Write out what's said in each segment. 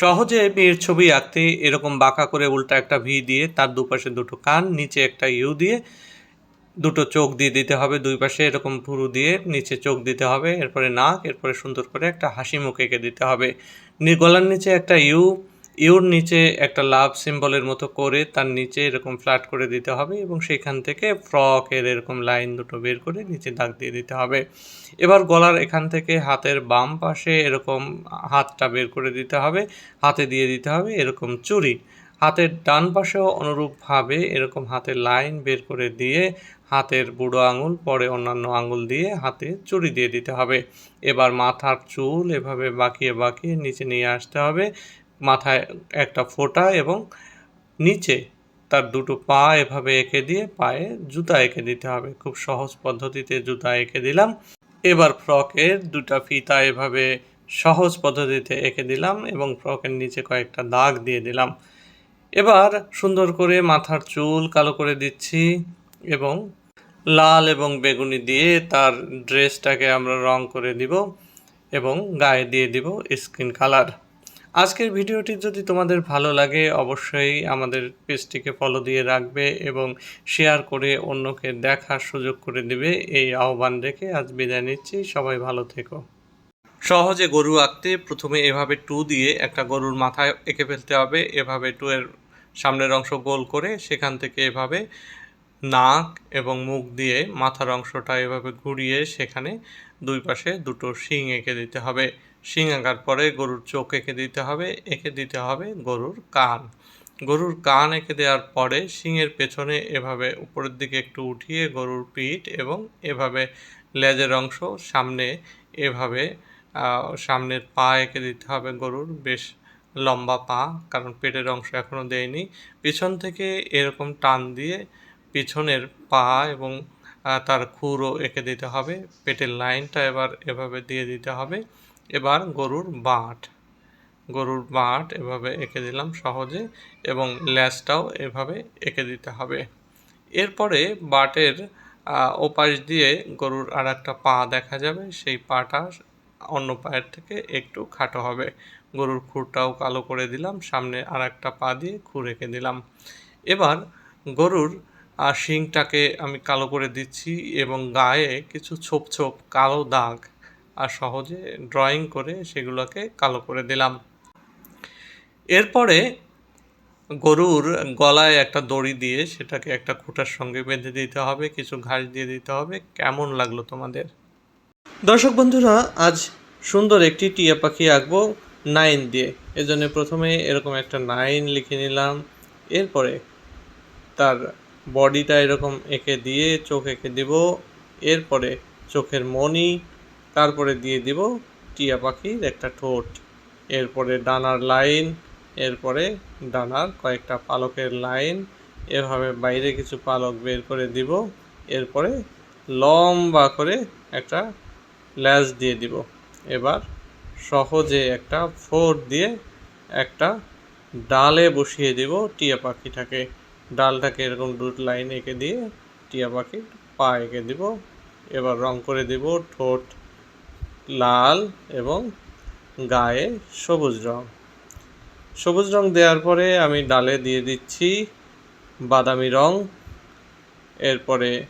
সহজে মেয়ের ছবি আঁকতে এরকম বাঁকা করে উল্টা একটা ভি দিয়ে তার দুপাশে দুটো কান, নিচে একটা ইউ দিয়ে দুটো চোখ দিয়ে দিতে হবে, দুই পাশে এরকম ভুরু দিয়ে নিচে চোখ দিতে হবে, এরপরে নাক, এরপরে সুন্দর করে একটা হাসি মুখ এঁকে দিতে হবে। গলার নিচে একটা ইউ ইউর নিচে একটা লাভ সিম্বলের মতো করে তার নিচে এরকম ফ্ল্যাট করে দিতে হবে এবং সেখান থেকে ফ্রকের এরকম লাইন দুটো বের করে নিচে দাগ দিয়ে দিতে হবে। এবার গলার এখান থেকে হাতের বাম পাশে এরকম হাতটা বের করে দিতে হবে, হাতে দিয়ে দিতে হবে এরকম চুড়ি। হাতের ডান পাশেও অনুরূপভাবে এরকম হাতের লাইন বের করে দিয়ে হাতের বুড়ো আঙুল, পরে অন্যান্য আঙুল দিয়ে হাতে চুড়ি দিয়ে দিতে হবে। এবার মাথার চুল এভাবে বাঁকিয়ে বাঁকিয়ে নিচে নিয়ে আসতে হবে। মাথায় একটা ফোঁটা এবং নিচে তার দুটো পা এভাবে এঁকে দিয়ে পায়ে জুতা এঁকে দিতে হবে। খুব সহজ পদ্ধতিতে জুতা এঁকে দিলাম। এবার ফ্রকের দুটা ফিতা এভাবে সহজ পদ্ধতিতে এঁকে দিলাম এবং ফ্রকের নিচে কয়েকটা দাগ দিয়ে দিলাম। এবার সুন্দর করে মাথার চুল কালো করে দিচ্ছি এবং লাল এবং বেগুনি দিয়ে তার ড্রেসটাকে আমরা রং করে দিব এবং গায়ে দিয়ে দিব স্কিন কালার। আজকের ভিডিওটি যদি তোমাদের ভালো লাগে, অবশ্যই আমাদের পেজটিকে ফলো দিয়ে রাখবে এবং শেয়ার করে অন্যকে দেখার সুযোগ করে দিবে। এই আহ্বান রেখে আজ বিদায় নিচ্ছি। সবাই ভালো থেকো। সহজে গরু আঁকতে প্রথমে এভাবে টু দিয়ে একটা গরুর মাথায় এঁকে ফেলতে হবে। এভাবে টু এর সামনের অংশ গোল করে সেখান থেকে এভাবে নাক এবং মুখ দিয়ে মাথার অংশটা এভাবে ঘুরিয়ে সেখানে দুই পাশে দুটো শিং এঁকে দিতে হবে। শিং আঁকার পরে গরুর চোখ এঁকে দিতে হবে, এঁকে দিতে হবে গরুর কান। গরুর কান এঁকে দেওয়ার পরে শিংয়ের পেছনে এভাবে উপরের দিকে একটু উঠিয়ে গরুর পিঠ এবং এভাবে লেজের অংশ সামনে এভাবে সামনের পা এঁকে দিতে হবে গরুর। বেশ লম্বা পা, কারণ পেটের অংশ এখনও দেয়নি। পিছন থেকে এরকম টান দিয়ে পিছনের পা এবং তার খুরও এঁকে দিতে হবে। পেটের লাইনটা এবার এভাবে দিয়ে দিতে হবে। এবার গরুর বাঁট। গরুর বাঁট এভাবে এঁকে দিলাম সহজে এবং ল্যাজটাও এভাবে এঁকে দিতে হবে। এরপরে বাটের ওপাশ দিয়ে গরুর আর একটা পা দেখা যাবে, সেই পাটা অন্য পায়ের থেকে একটু খাটো হবে। গরুর খুরটাও কালো করে দিলাম, সামনে আর একটা পা দিয়ে খুর এঁকে দিলাম। এবার গরুর শিংটাকে আমি কালো করে দিচ্ছি এবং গায়ে কিছু ছোপ ছোপ কালো দাগ আর সহজে ড্রয়িং করে সেগুলোকে কালো করে দিলাম। এরপরে গরুর গলায় একটা দড়ি দিয়ে সেটাকে একটা খুঁটার সঙ্গে বেঁধে দিতে হবে, কিছু ঘাস দিয়ে দিতে হবে। কেমন লাগল তোমাদের? দর্শক বন্ধুরা, আজ সুন্দর একটি টিয়া পাখি আঁকবো নাইন দিয়ে। এজন্য প্রথমে এরকম একটা নাইন লিখে নিলাম। এরপরে তার বডিটা এরকম এঁকে দিয়ে চোখ এঁকে দিব। এরপরে চোখের মণি তারপরে দিয়ে দিব টিয়া পাখির একটা ঠোঁট। এরপরে ডানার লাইন, এরপরে ডানার কয়েকটা পালকের লাইন, এভাবে বাইরে কিছু পালক বের করে দিব। এরপরে লম্বা করে একটা ল্যাজ দিয়ে দিব। এবার সহজে একটা ফোর দিয়ে একটা ডালে বসিয়ে দিব টিয়া পাখিটাকে। ডালটাকে এরকম দুটো লাইন এঁকে দিয়ে টিয়া পাখির পা এঁকে দিব। এবার রং করে দিব ঠোঁট। লাল এবং গায়ে সবুজ রং। সবুজ রং দেওয়ার পরে আমি ডালে দিয়ে দিচ্ছি বাদামি রং। এরপরে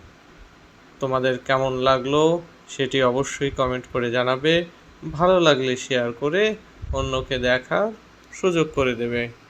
তোমাদের কেমন লাগল সেটি অবশ্যই কমেন্ট করে জানাবে। ভালো লাগলে শেয়ার করে অন্যকে দেখার সুযোগ করে দেবে।